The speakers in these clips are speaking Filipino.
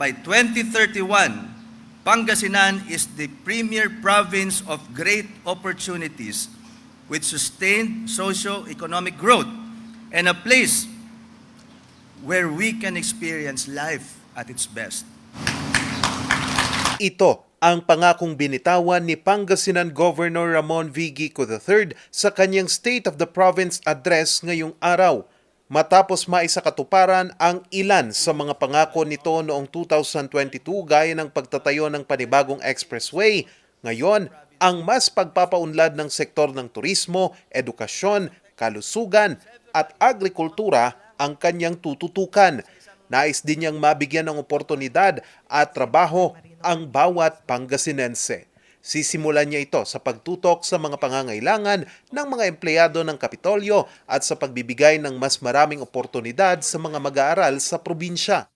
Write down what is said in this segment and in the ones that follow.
by 2031, Pangasinan is the premier province of great opportunities with sustained socio-economic growth and a place where we can experience life at its best. Ito ang pangakong binitawan ni Pangasinan Governor Ramon V. Gico III sa kanyang State of the Province address ngayong araw. Matapos maisakatuparan ang ilan sa mga pangako nito noong 2022 gaya ng pagtatayo ng panibagong expressway, ngayon ang mas pagpapaunlad ng sektor ng turismo, edukasyon, kalusugan at agrikultura ang kanyang tututukan. Nais din niyang mabigyan ng oportunidad at trabaho ang bawat Pangasinense. Sisimulan niya ito sa pagtutok sa mga pangangailangan ng mga empleyado ng Kapitolyo at sa pagbibigay ng mas maraming oportunidad sa mga mag-aaral sa probinsya.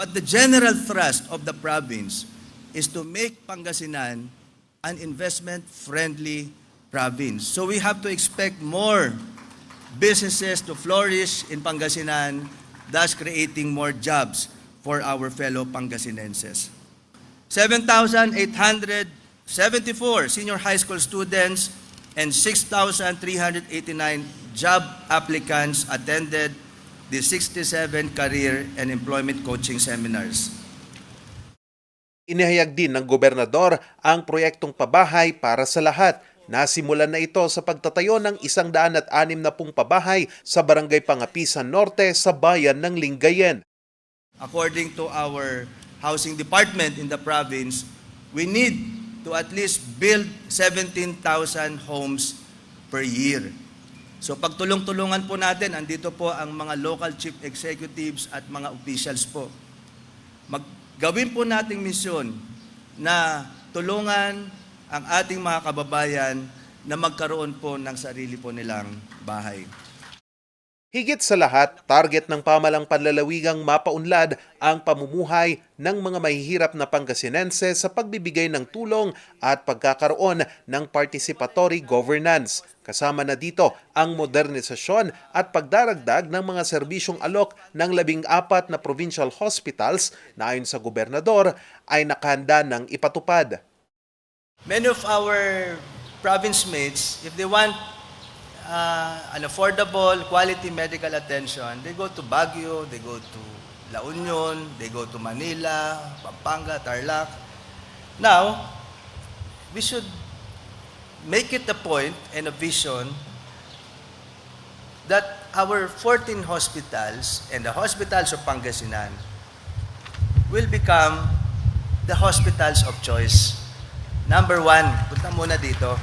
But the general thrust of the province is to make Pangasinan an investment-friendly province. So we have to expect more businesses to flourish in Pangasinan, thus creating more jobs for our fellow Pangasinenses. 7,874 senior high school students and 6,389 job applicants attended the 67 career and employment coaching seminars. Inihayag din ng gobernador ang proyektong pabahay para sa lahat. Nasimulan na ito sa pagtatayo ng isang daan at anim na pung pabahay sa Barangay Pangapisan Norte sa bayan ng Lingayen. According to our housing department in the province, we need to at least build 17,000 homes per year. So pagtulong-tulungan po natin, andito po ang mga local chief executives at mga officials po. Maggawin po nating misyon na tulungan ang ating mga kababayan na magkaroon po ng sarili po nilang bahay. Higit sa lahat, target ng pamalang panlalawigang mapaunlad ang pamumuhay ng mga mahihirap na Pangasinense sa pagbibigay ng tulong at pagkakaroon ng participatory governance. Kasama na dito ang modernisasyon at pagdaragdag ng mga serbisyong alok ng labing apat na provincial hospitals na ayon sa gobernador ay nakahanda ng ipatupad. Many of our province mates, if they want uh, an affordable, quality medical attention, they go to Baguio, they go to La Union, they go to Manila, Pampanga, Tarlac. Now, we should make it a point and a vision that our 14 hospitals and the hospitals of Pangasinan will become the hospitals of choice. Number one, punta muna dito.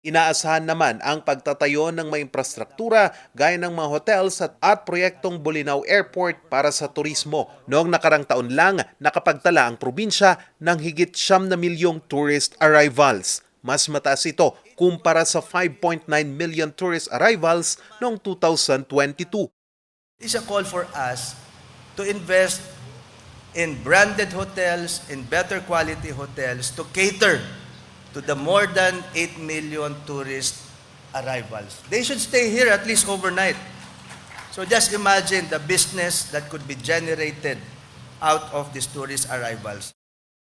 Inaasahan naman ang pagtatayo ng mga infrastruktura gaya ng mga hotels at, at proyektong Bolinao Airport para sa turismo. Noong nakarang taon lang, nakapagtala ang probinsya ng higit siyam na milyong tourist arrivals. Mas mataas ito kumpara sa 5.9 million tourist arrivals noong 2022. It's a call for us to invest in branded hotels, in better quality hotels to cater to the more than 8 million tourist arrivals. They should stay here at least overnight. So just imagine the business that could be generated out of these tourist arrivals.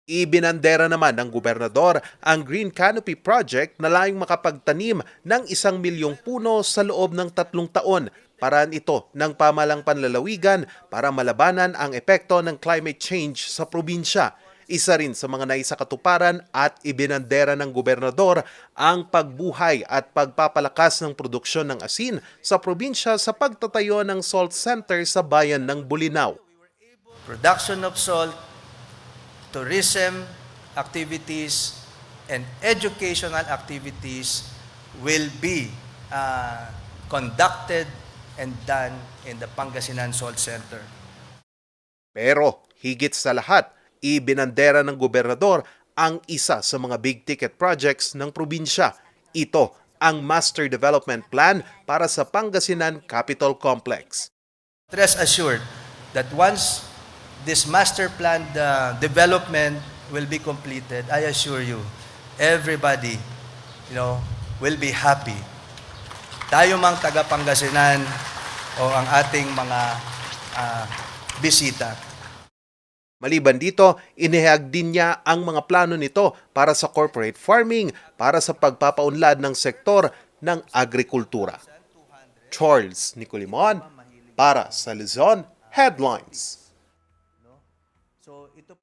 Ibinandera naman ng gobernador ang Green Canopy Project na layong makapagtanim ng isang milyong puno sa loob ng tatlong taon. Paraan ito ng pamalang panlalawigan para malabanan ang epekto ng climate change sa probinsya. Isa rin sa mga naisakatuparan at ibinandera ng gobernador ang pagbuhay at pagpapalakas ng produksyon ng asin sa probinsya sa pagtatayo ng salt center sa bayan ng Bulinaw. production of salt, tourism activities, and educational activities will be uh, conducted and done in the Pangasinan Salt Center. Pero higit sa lahat, ibinandera ng gobernador ang isa sa mga big ticket projects ng probinsya. Ito ang Master Development Plan para sa Pangasinan Capital Complex. Rest assured that once this master plan uh, development will be completed, I assure you, everybody, you know, will be happy. Tayo mang taga Pangasinan o ang ating mga ah, bisita, Maliban dito, inihag din niya ang mga plano nito para sa corporate farming, para sa pagpapaunlad ng sektor ng agrikultura. Charles Nicolimon para sa Luzon Headlines.